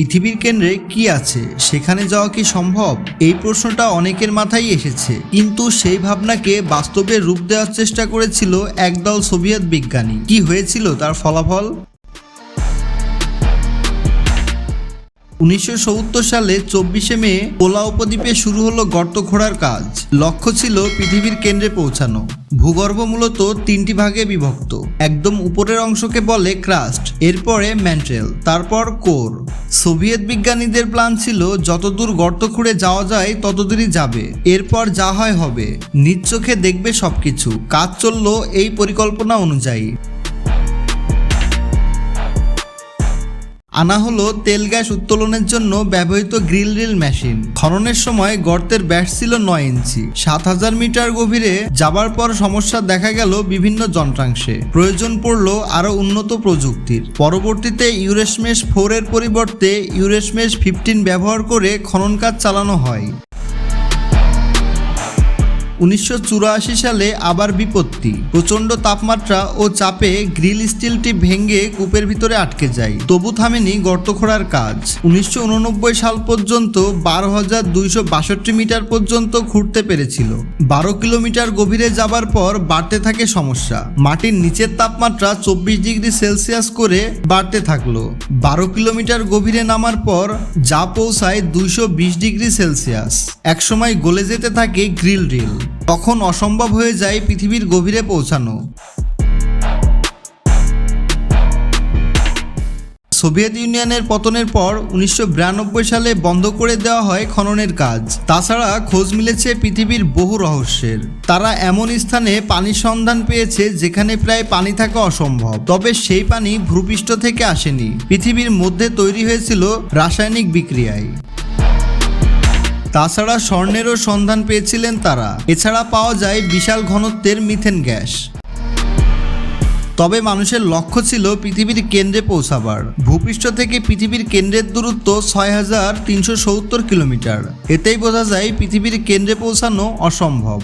পৃথিবীর কেন্দ্রে কি আছে? সেখানে যাওয়া কি সম্ভব? এই প্রশ্নটা অনেকের মাথায় এসেছে। কিন্তু সেই ভাবনাকে বাস্তবে রূপ দেওয়ার চেষ্টা করেছিল একদল সোভিয়েত বিজ্ঞানী। কি হয়েছিল তার ফলাফল? উনিশশো সত্তর সালে চব্বিশে মে পোলা উপদ্বীপে শুরু হলো গর্ত খোঁড়ার কাজ। লক্ষ্য ছিল পৃথিবীর কেন্দ্রে পৌঁছানো। ভূগর্ভ মূলত তিনটি ভাগে বিভক্ত। একদম উপরের অংশকে বলে ক্রাস্ট, এরপরে ম্যান্ট্রেল, তারপর কোর। সোভিয়েত বিজ্ঞানীদের প্ল্যান ছিল, যতদূর গর্ত খুঁড়ে যাওয়া যায়, ততদূরই যাবে। এরপর যা হয় হবে। নিজ চোখে দেখবে সবকিছু। কাজ চলল এই পরিকল্পনা অনুযায়ী। আনা হলো তেল গ্যাস উত্তোলনের জন্য ব্যবহৃত গ্রিল রিল মেশিন। খননের সময় গর্তের ব্যাস ছিল নয় ইঞ্চি। সাত হাজার মিটার গভীরে যাবার পর সমস্যা দেখা গেল বিভিন্ন যন্ত্রাংশে। প্রয়োজন পড়ল আরও উন্নত প্রযুক্তির। পরবর্তীতে ইউরেশমেশ ফোর এর পরিবর্তে ইউরেশমেশ ফিফটিন ব্যবহার করে খনন কাজ চালানো হয়। উনিশশো চুরাশি সালে আবার বিপত্তি। প্রচণ্ড তাপমাত্রা ও চাপে গ্রিল স্টিলটি ভেঙে কূপের ভিতরে আটকে যায়। তবু থামেনি গর্ত খোঁড়ার কাজ। উনিশশো উননব্বই সাল পর্যন্ত বারো হাজার দুইশো বাষট্টি মিটার পর্যন্ত খুঁড়তে পেরেছিল। বারো কিলোমিটার গভীরে যাবার পর বাড়তে থাকে সমস্যা। মাটির নিচের তাপমাত্রা চব্বিশ ডিগ্রি সেলসিয়াস করে বাড়তে থাকল। বারো কিলোমিটার গভীরে নামার পর যা পৌঁছায় দুইশো বিশ ডিগ্রি সেলসিয়াস। একসময় গলে যেতে থাকে গ্রিল রিল। তখন অসম্ভব হয়ে যায় পৃথিবীর গভীরে পৌঁছানো। সোভিয়েত ইউনিয়নের পতনের পর উনিশশো বিরানব্বই সালে বন্ধ করে দেওয়া হয় খননের কাজ। তাছাড়া খোঁজ মিলেছে পৃথিবীর বহু রহস্যের। তারা এমন স্থানে পানির সন্ধান পেয়েছে যেখানে প্রায় পানি থাকা অসম্ভব। তবে সেই পানি ভূপৃষ্ঠ থেকে আসেনি। পৃথিবীর মধ্যে তৈরি হয়েছিল রাসায়নিক বিক্রিয়ায়। তাছাড়া স্বর্ণেরও সন্ধান পেয়েছিলেন তারা। এছাড়া পাওয়া যায় বিশাল ঘনত্বের মিথেন গ্যাস। তবে মানুষের লক্ষ্য ছিল পৃথিবীর কেন্দ্রে পৌঁছাবার। ভূপৃষ্ঠ থেকে পৃথিবীর কেন্দ্রের দূরত্ব ছয় হাজার তিনশো সত্তর কিলোমিটার। এতেই বোঝা যায় পৃথিবীর কেন্দ্রে পৌঁছানো অসম্ভব।